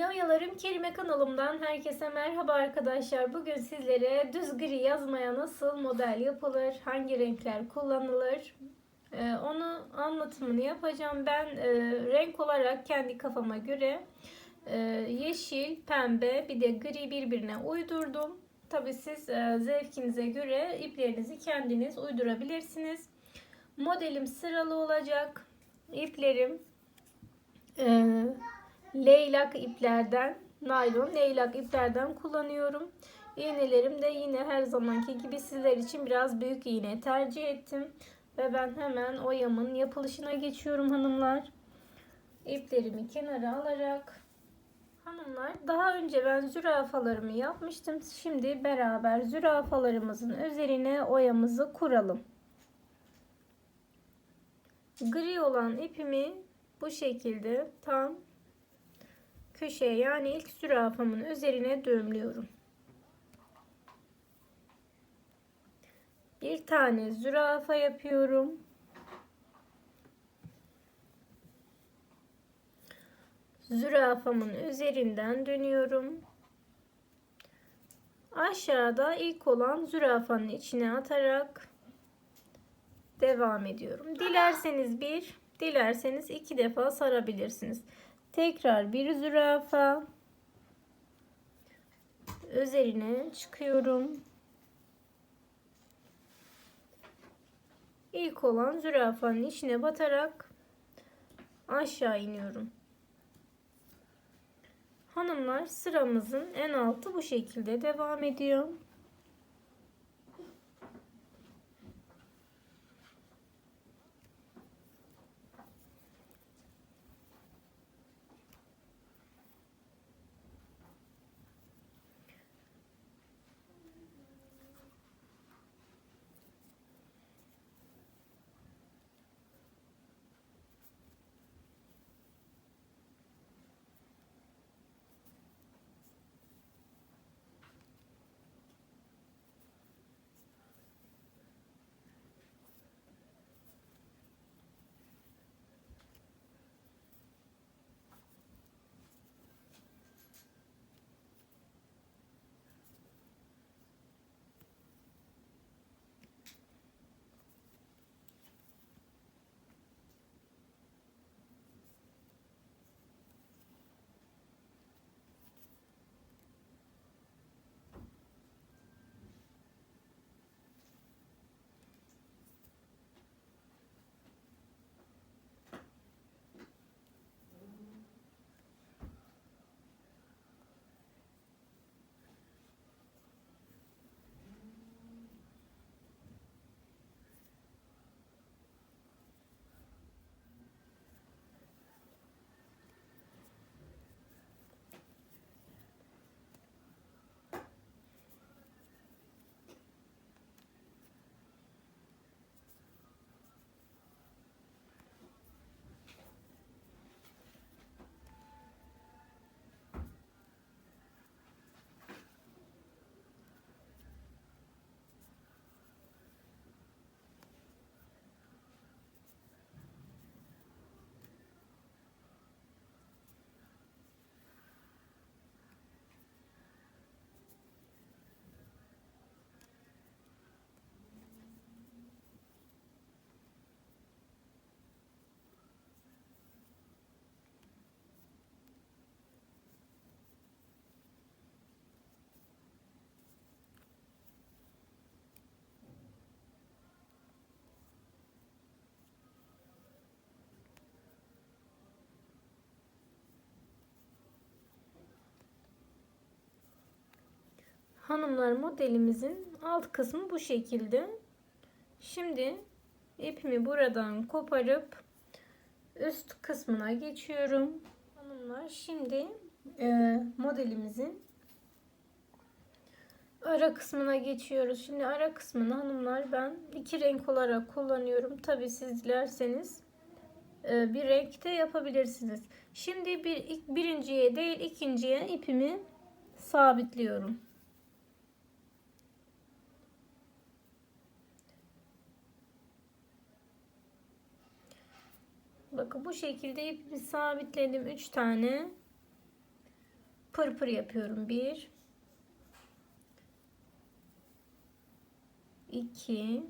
Yeni Oyalarım Kelime kanalımdan herkese merhaba arkadaşlar. Bugün sizlere düz gri yazmaya nasıl model yapılır, hangi renkler kullanılır e, onu anlatımını yapacağım. Ben e, renk olarak kendi kafama göre e, yeşil, pembe bir de gri birbirine uydurdum. Tabi siz e, zevkinize göre iplerinizi kendiniz uydurabilirsiniz. Modelim sıralı olacak. İplerim e, leylak iplerden, naylon leylak iplerden kullanıyorum. İğnelerim de yine her zamanki gibi sizler için biraz büyük iğne tercih ettim. Ve ben hemen oyamın yapılışına geçiyorum hanımlar. İplerimi kenara alarak Hanımlar daha önce ben zürafalarımı yapmıştım. Şimdi beraber zürafalarımızın üzerine oyamızı kuralım. Gri olan ipimi bu şekilde tam köşeye yani ilk zürafamın üzerine düğümlüyorum. Bir tane zürafa yapıyorum. Zürafamın üzerinden dönüyorum. Aşağıda ilk olan zürafanın içine atarak devam ediyorum. Dilerseniz bir, dilerseniz iki defa sarabilirsiniz. Tekrar bir zürafa üzerine çıkıyorum. İlk olan zürafanın içine batarak aşağı iniyorum. Hanımlar sıramızın en altı bu şekilde devam ediyor. Hanımlar modelimizin alt kısmı bu şekilde. Şimdi ipimi buradan koparıp üst kısmına geçiyorum. Hanımlar şimdi e, modelimizin ara kısmına geçiyoruz. Şimdi ara kısmını hanımlar ben iki renk olarak kullanıyorum. Tabi siz dilerseniz e, bir renkte yapabilirsiniz. Şimdi bir birinciye değil ikinciye ipimi sabitliyorum. Bakın bu şekilde ipimi sabitledim. 3 tane. pırpır yapıyorum. 1 2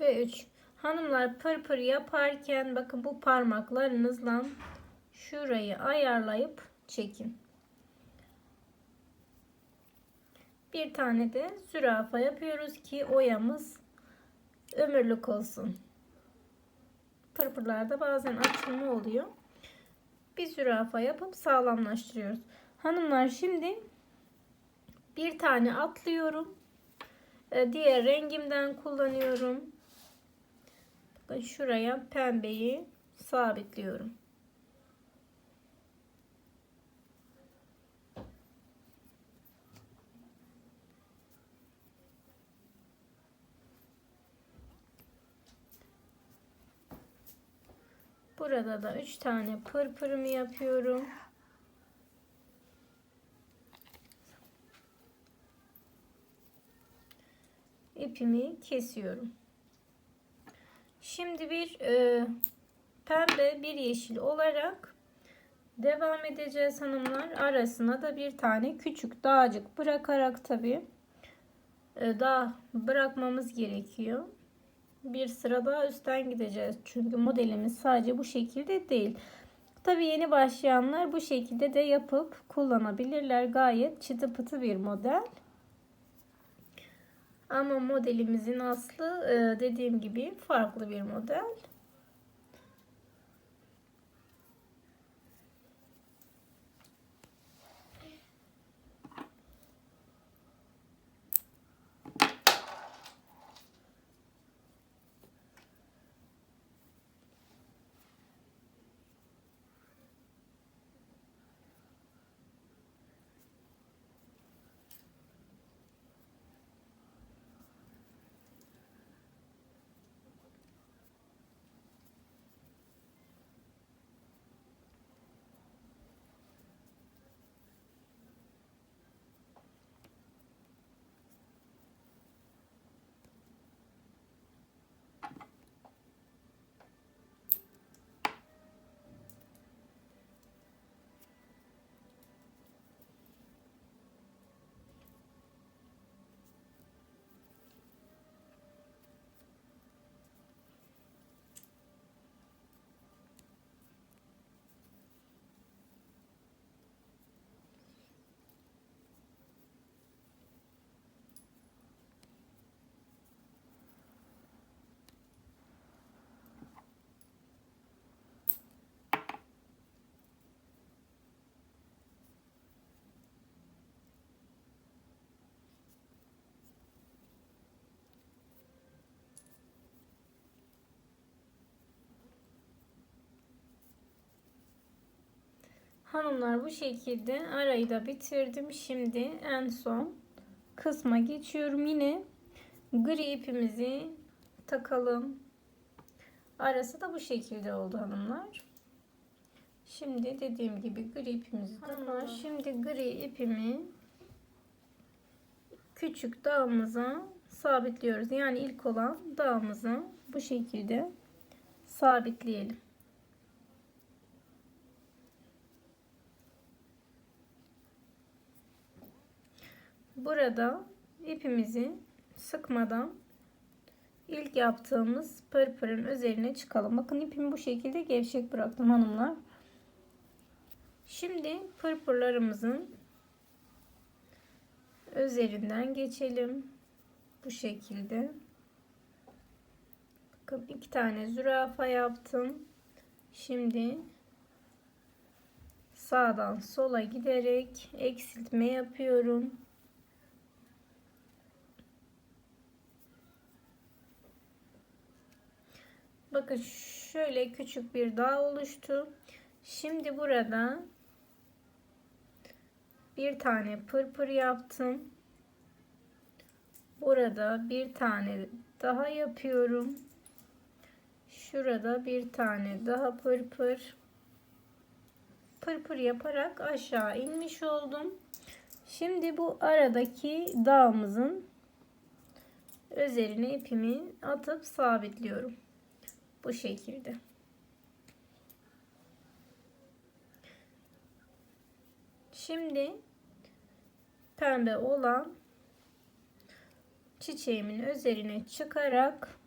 ve 3. Hanımlar pırpır yaparken bakın bu parmaklarınızla şurayı ayarlayıp çekin. Bir tane de zürafa yapıyoruz ki oyamız ömürlük olsun. Pırpırlarda bazen açılma oluyor. Bir zürafa yapıp sağlamlaştırıyoruz. Hanımlar şimdi bir tane atlıyorum. Ee, diğer rengimden kullanıyorum. Bakın şuraya pembeyi sabitliyorum. Burada da 3 tane pırpırımı yapıyorum. ipimi kesiyorum. Şimdi bir e, pembe bir yeşil olarak devam edeceğiz hanımlar. Arasına da bir tane küçük dağcık bırakarak tabi e, daha bırakmamız gerekiyor. Bir sıra daha üstten gideceğiz. Çünkü modelimiz sadece bu şekilde değil. Tabi yeni başlayanlar bu şekilde de yapıp kullanabilirler. Gayet çıtı pıtı bir model. Ama modelimizin aslı e, dediğim gibi farklı bir model. Hanımlar bu şekilde arayı da bitirdim. Şimdi en son kısma geçiyorum. Yine gri ipimizi takalım. Arası da bu şekilde oldu hanımlar. Şimdi dediğim gibi gri ipimizi hanımlar şimdi gri ipimi küçük dağımıza sabitliyoruz. Yani ilk olan dağımıza bu şekilde sabitleyelim. Burada ipimizi sıkmadan ilk yaptığımız pırpırın üzerine çıkalım. Bakın ipimi bu şekilde gevşek bıraktım hanımlar. Şimdi pırpırlarımızın üzerinden geçelim. Bu şekilde. Bakın iki tane zürafa yaptım. Şimdi sağdan sola giderek eksiltme yapıyorum. Bakın şöyle küçük bir dağ oluştu. Şimdi burada bir tane pırpır yaptım. Burada bir tane daha yapıyorum. Şurada bir tane daha pırpır. Pırpır yaparak aşağı inmiş oldum. Şimdi bu aradaki dağımızın üzerine ipimi atıp sabitliyorum. Bu şekilde. Şimdi pembe olan çiçeğimin üzerine çıkarak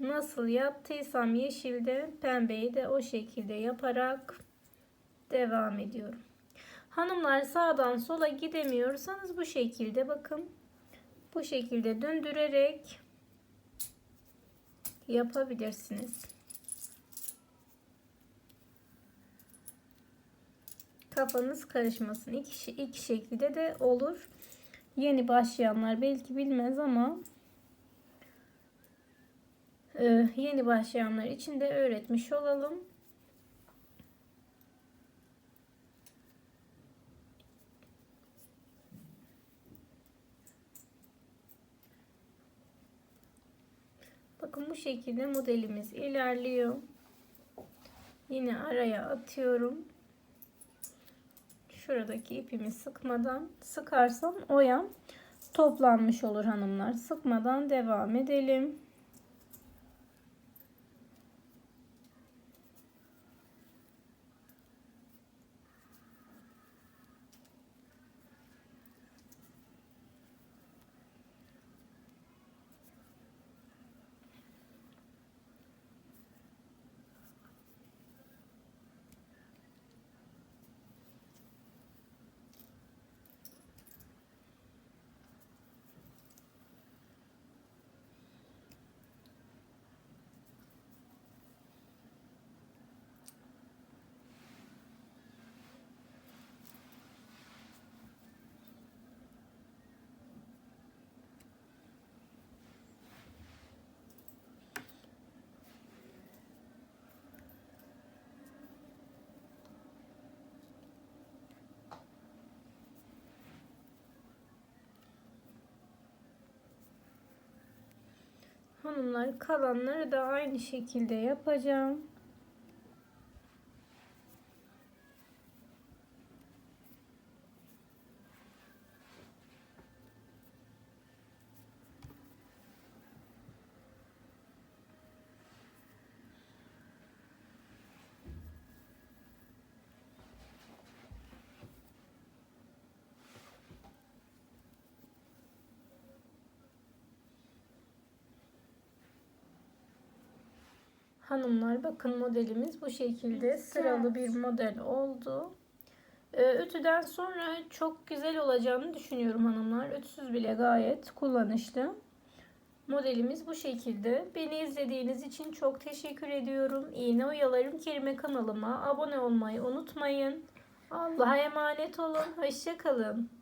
nasıl yaptıysam yeşilde pembeyi de o şekilde yaparak devam ediyorum. Hanımlar sağdan sola gidemiyorsanız bu şekilde bakın. Bu şekilde döndürerek yapabilirsiniz. Kafanız karışmasın. İki, iki şekilde de olur. Yeni başlayanlar belki bilmez ama e, yeni başlayanlar için de öğretmiş olalım. Bakın bu şekilde modelimiz ilerliyor. Yine araya atıyorum. Şuradaki ipimi sıkmadan sıkarsam oya toplanmış olur hanımlar. Sıkmadan devam edelim. Hanımlar kalanları da aynı şekilde yapacağım. Hanımlar bakın modelimiz bu şekilde sıralı bir model oldu. Ee, Ütüden sonra çok güzel olacağını düşünüyorum hanımlar. Ütüsüz bile gayet kullanışlı. Modelimiz bu şekilde. Beni izlediğiniz için çok teşekkür ediyorum. İğne oyalarım kerime kanalıma abone olmayı unutmayın. Allah'a emanet olun. Hoşçakalın.